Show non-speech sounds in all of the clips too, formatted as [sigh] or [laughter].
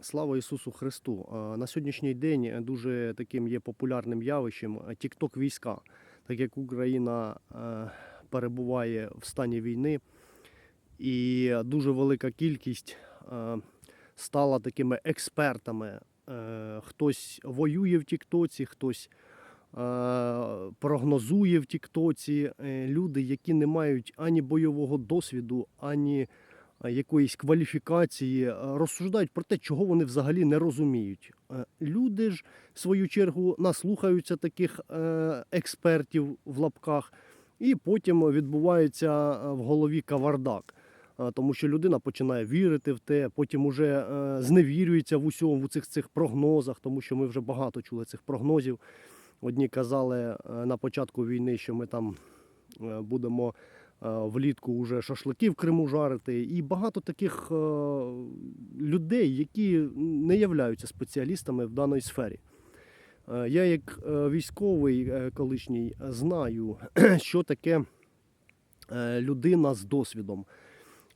Слава Ісусу Христу! На сьогоднішній день дуже таким є популярним явищем тікток війська. Так як Україна е, перебуває в стані війни, і дуже велика кількість е, стала такими експертами. Е, Хтось воює в Тіктоці, хтось е, прогнозує в Тіктоці. Е, Люди, які не мають ані бойового досвіду, ані е, якоїсь кваліфікації, е, розсуждають про те, чого вони взагалі не розуміють. Е, Люди ж, в свою чергу, наслухаються таких е, експертів в лапках, і потім відбувається е, в голові кавардак. Е, Тому що людина починає вірити в те, потім уже е, зневірюється в усьому в цих цих прогнозах, тому що ми вже багато чули цих прогнозів. Одні казали е, на початку війни, що ми там е, будемо е, влітку вже шашлики в Криму жарити. І багато таких е, людей, які не являються спеціалістами в даній сфері. Е, Я, як е, військовий е, колишній, знаю, [clears throat] що таке е, людина з досвідом.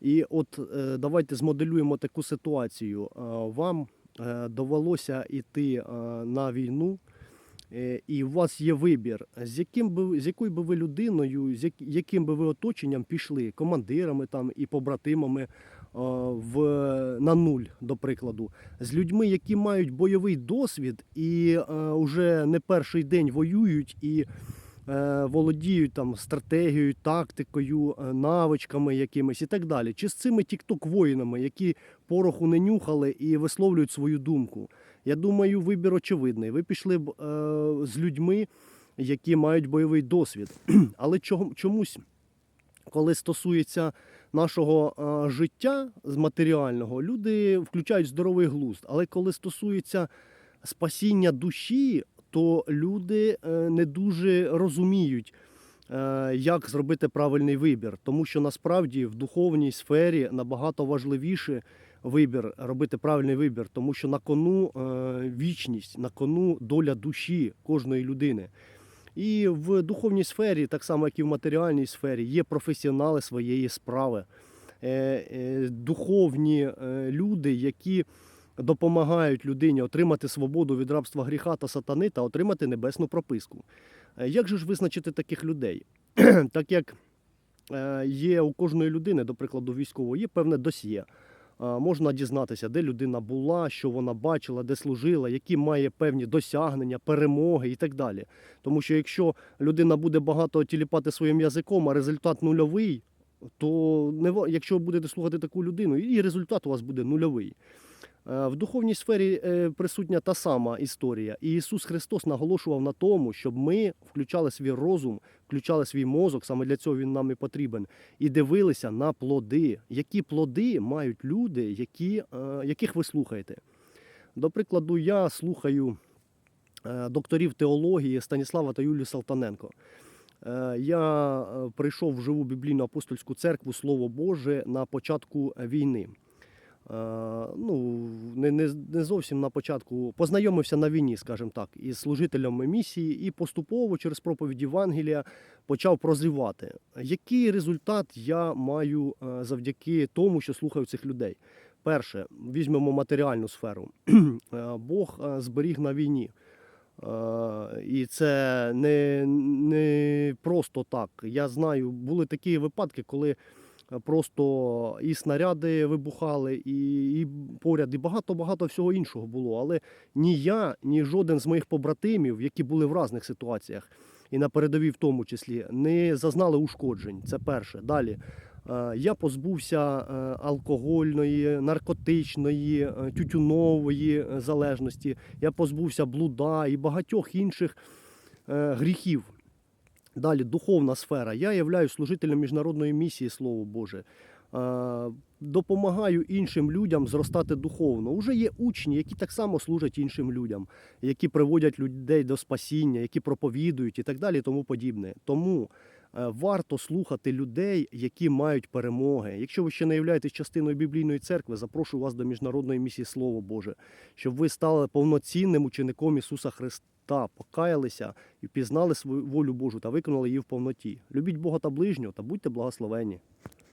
І от е, давайте змоделюємо таку ситуацію. Е, Вам е, довелося йти е, на війну, е, і у вас є вибір, з яким би з якою би ви людиною, з яким би ви оточенням пішли, командирами там і побратимами е, в на нуль, до прикладу, з людьми, які мають бойовий досвід і е, вже не перший день воюють і е, володіють там стратегією, тактикою, е, навичками якимись і так далі. Чи з цими тікток-воїнами, які пороху не нюхали і висловлюють свою думку? Я думаю, вибір очевидний. Ви пішли б е, з людьми, які мають бойовий досвід. [clears throat] Але чомусь, коли стосується нашого е, життя з матеріального, люди включають здоровий глузд. Але коли стосується спасіння душі, то люди е, не дуже розуміють, е, як зробити правильний вибір. Тому що насправді в духовній сфері набагато важливіше вибір, робити правильний вибір, тому що на кону е, вічність, на кону доля душі кожної людини. І в духовній сфері, так само як і в матеріальній сфері, є професіонали своєї справи, Е, е, духовні люди, які допомагають людині отримати свободу від рабства гріха та сатани та отримати небесну прописку. Як же ж визначити таких людей? [clears throat] так як є у кожної людини, до прикладу, військової, є певне досьє. Е, Можна дізнатися, де людина була, що вона бачила, де служила, які має певні досягнення, перемоги і так далі. Тому що якщо людина буде багато тіліпати своїм язиком, а результат нульовий, то не якщо будете слухати таку людину, і результат у вас буде нульовий. Е, В духовній сфері е, присутня та сама історія. І Ісус Христос наголошував на тому, щоб ми включали свій розум, включали свій мозок, саме для цього він нам і потрібен, і дивилися на плоди. Які плоди мають люди, які, е, яких ви слухаєте? До прикладу, я слухаю докторів теології Станіслава та Юлію Салтаненко. Я прийшов в живу біблійну апостольську церкву Слово Боже на початку війни. Е, Ну, не, не, не зовсім на початку познайомився на війні, скажімо так, із служителями місії і поступово через проповідь Євангелія почав прозрівати. Який результат я маю е, завдяки тому, що слухаю цих людей? Перше, візьмемо матеріальну сферу. [clears throat] Е, Бог зберіг на війні. І це не, не просто так. Я знаю, були такі випадки, коли просто і снаряди вибухали, і, і поряд, і багато-багато всього іншого було. Але ні я, ні жоден з моїх побратимів, які були в різних ситуаціях, і на передовій в тому числі, не зазнали ушкоджень. Це перше. Далі. е, Я позбувся е, алкогольної, наркотичної, е, тютюнової залежності. Я позбувся блуда і багатьох інших гріхів. Далі духовна сфера. Я являюсь служителем міжнародної місії, Слово Боже. Допомагаю іншим людям зростати духовно. Уже є учні, які так само служать іншим людям, які приводять людей до спасіння, які проповідують і так далі, тому подібне. Тому варто слухати людей, які мають перемоги. Якщо ви ще не являєтесь частиною біблійної церкви, запрошую вас до міжнародної місії Слово Боже, щоб ви стали повноцінним учеником Ісуса Христа, покаялися і пізнали свою волю Божу та виконали її в повноті. Любіть Бога та ближнього та будьте благословені.